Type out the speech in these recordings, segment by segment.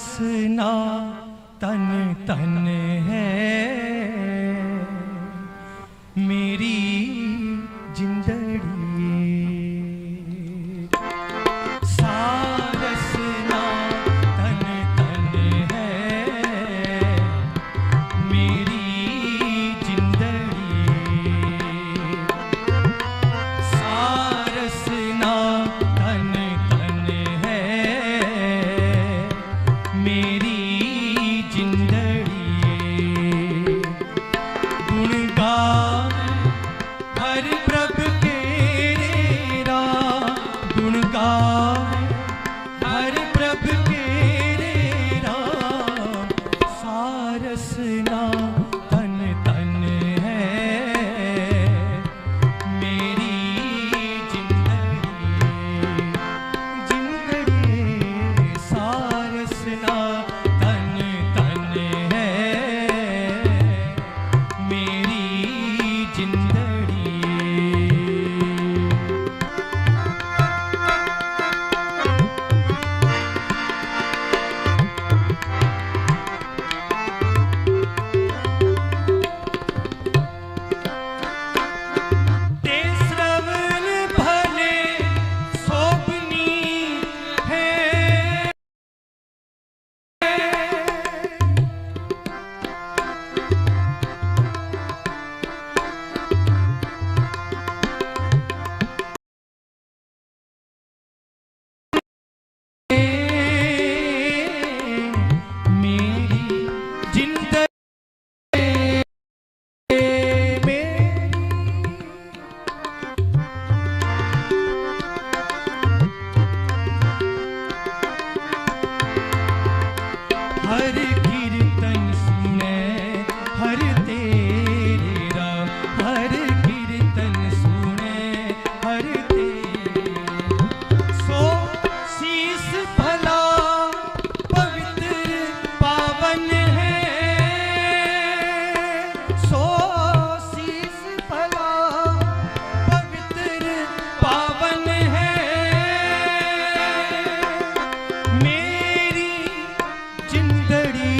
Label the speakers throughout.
Speaker 1: ਸਾਰਸਨਾ ਤਨ ਤਨ ਹੈ ਮੇਰੀ આંધળી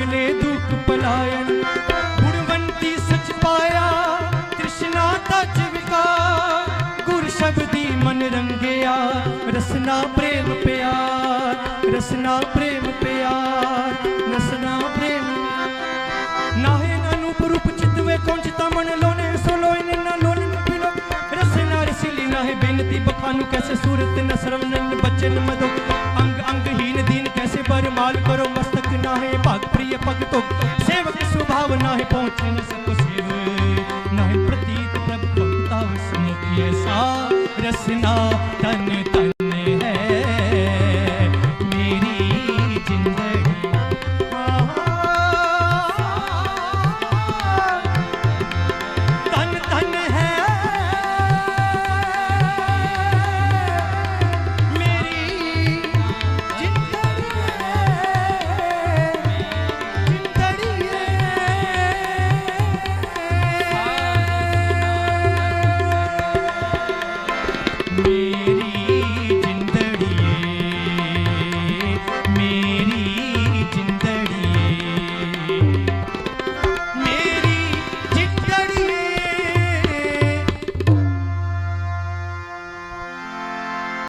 Speaker 1: ਸਗਲੇ ਦੁੱਖ ਪਲਾਇਣ ਗੁਣਵੰਤੀ ਸਚ ਪਾਇਆ, ਤ੍ਰਿਸ਼ਨਾ ਤਜ ਵਿਕਾਰ ਗੁਰ ਸ਼ਬਦੀ ਮਨ ਰੰਗਿਆ, ਰਸਨਾ ਪ੍ਰੇਮ ਪਿਆਰ, ਰਸਨਾ ਪ੍ਰੇਮ ਪਿਆਰ, ਰਸਨਾ ਪ੍ਰੇਮ। ਨਾਹੇ ਅਨੂਪ ਰੂਪ ਚਿਤਵੇ ਕੌਣ ਮਨ ਲੋਨੇ ਸੋ ਲੋਇਨ ਨਾ ਲੋਨ ਪਿਲੋ। ਰਸਨਾ ਰਸੀਲੀ ਨਾਹੇ ਬੇਨਤੀ ਬਖਾਨੂ, ਕੈਸੇ ਸੂਰਤ ਨ ਸਰਵਨਨ ਬਚਨ ਮਦੋ। ਅੰਗ ਅੰਗਹੀਨ ਦੀਨ ਕੈਸੇ ਬਰਮਾਲ ਕਰੋ ਪ੍ਰਿय ਭਗਤੋ ਸੇਵਕ ਸੁਭਾਵ ਨਾਹੇ ਪਹੁੰਚੇ ਨ ਸਕੋ ਸੇਵ। ਨਾਹੇ ਪ੍ਰਤੀਤ ਪ੍ਰਭ ਭਗਤਾ ਵਿਸਨੇ ਕੀਏ ਸਾ ਰਸਨਾ।